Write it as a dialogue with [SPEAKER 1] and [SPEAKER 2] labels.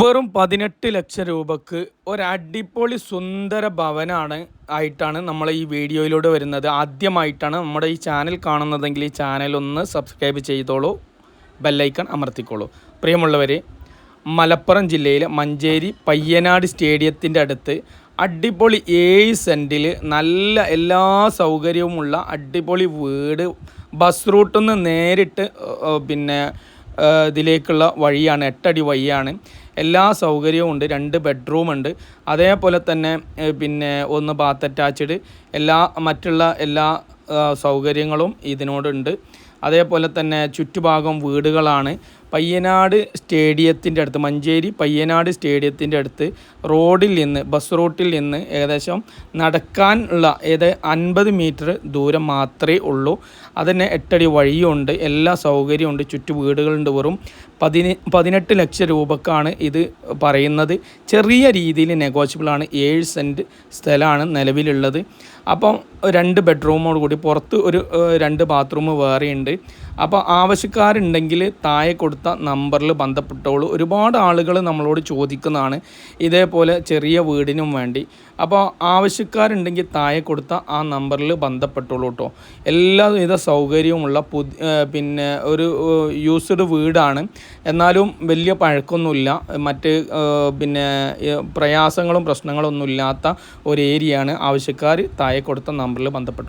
[SPEAKER 1] വെറും പതിനെട്ട് ലക്ഷം രൂപക്ക് ഒരടിപൊളി സുന്ദര ഭവനാണ് ആയിട്ടാണ് നമ്മൾ ഈ വീഡിയോയിലൂടെ വരുന്നത്. ആദ്യമായിട്ടാണ് നമ്മുടെ ഈ ചാനൽ കാണുന്നതെങ്കിൽ ഈ ചാനൽ ഒന്ന് സബ്സ്ക്രൈബ് ചെയ്തോളൂ. ബെല്ലൈക്കൺ അമർത്തിക്കോളൂ. പ്രിയമുള്ളവരെ മലപ്പുറം ജില്ലയിലെ മഞ്ചേരി പയ്യനാട് സ്റ്റേഡിയത്തിന്റെ അടുത്ത് അടിപൊളി ഏഴ് സെന്റിൽ നല്ല എല്ലാ സൗകര്യവുമുള്ള അടിപൊളി വീട് ബസ് റൂട്ടിൽ നിന്ന് നേരിട്ട് പിന്നെ ഇതിലേക്കുള്ള വഴിയാണ് എട്ടടി വഴിയാണ്. എല്ലാ സൗകര്യവും ഉണ്ട് രണ്ട് ബെഡ്റൂം ഉണ്ട്. അതേപോലെ തന്നെ പിന്നെ ഒന്ന് ബാത്ത് അറ്റാച്ച്ഡ് എല്ലാ മറ്റുള്ള എല്ലാ സൗകര്യങ്ങളും ഇതിനോടുണ്ട്. അതേപോലെ തന്നെ ചുറ്റുഭാഗം വീടുകളാണ്. പയ്യനാട് സ്റ്റേഡിയത്തിന്റെ അടുത്ത് മഞ്ചേരി പയ്യനാട് സ്റ്റേഡിയത്തിന്റെ അടുത്ത് റോഡിൽ നിന്ന് ബസ് റൂട്ടിൽ നിന്ന് ഏകദേശം നടക്കാൻ ഉള്ള ഏത് അൻപത് മീറ്റർ ദൂരം മാത്രമേ ഉള്ളൂ. അതിന് എട്ടടി വഴിയുണ്ട് എല്ലാ സൗകര്യമുണ്ട് ചുറ്റു വീടുകളുണ്ട് വെറും പതിന പതിനെട്ട് ലക്ഷം രൂപക്കാണ് ഇത് പറയുന്നത്. ചെറിയ രീതിയിൽ നെഗോഷ്യബിളാണ് ഏഴ് സെന്റ് സ്ഥലമാണ് നിലവിലുള്ളത്. അപ്പം രണ്ട് ബെഡ്റൂമോട് കൂടി പുറത്ത് ഒരു രണ്ട് ബാത്റൂം വേറെയുണ്ട്. അപ്പോൾ ആവശ്യക്കാരുണ്ടെങ്കിൽ താഴെ കൊടുത്ത നമ്പറിൽ ബന്ധപ്പെട്ടോളൂ. ഒരുപാട് ആളുകൾ നമ്മളോട് ചോദിക്കുന്നതാണ് ഇതേപോലെ ചെറിയ വീടിനും വേണ്ടി. അപ്പോൾ ആവശ്യക്കാരുണ്ടെങ്കിൽ താഴെ കൊടുത്ത ആ നമ്പറിൽ ബന്ധപ്പെട്ടോളൂ കേട്ടോ എല്ലാവിധ സൗകര്യവുമുള്ള പുതിയ പിന്നെ ഒരു യൂസ്ഡ് വീടാണ്. എന്നാലും വലിയ പഴക്കമൊന്നുമില്ല മറ്റ് പിന്നെ പ്രയാസങ്ങളും പ്രശ്നങ്ങളൊന്നും ഇല്ലാത്ത ഒരു ഏരിയയാണ് ആവശ്യക്കാർ താഴെ കൊടുത്ത നമ്പറിൽ ബന്ധപ്പെട്ടു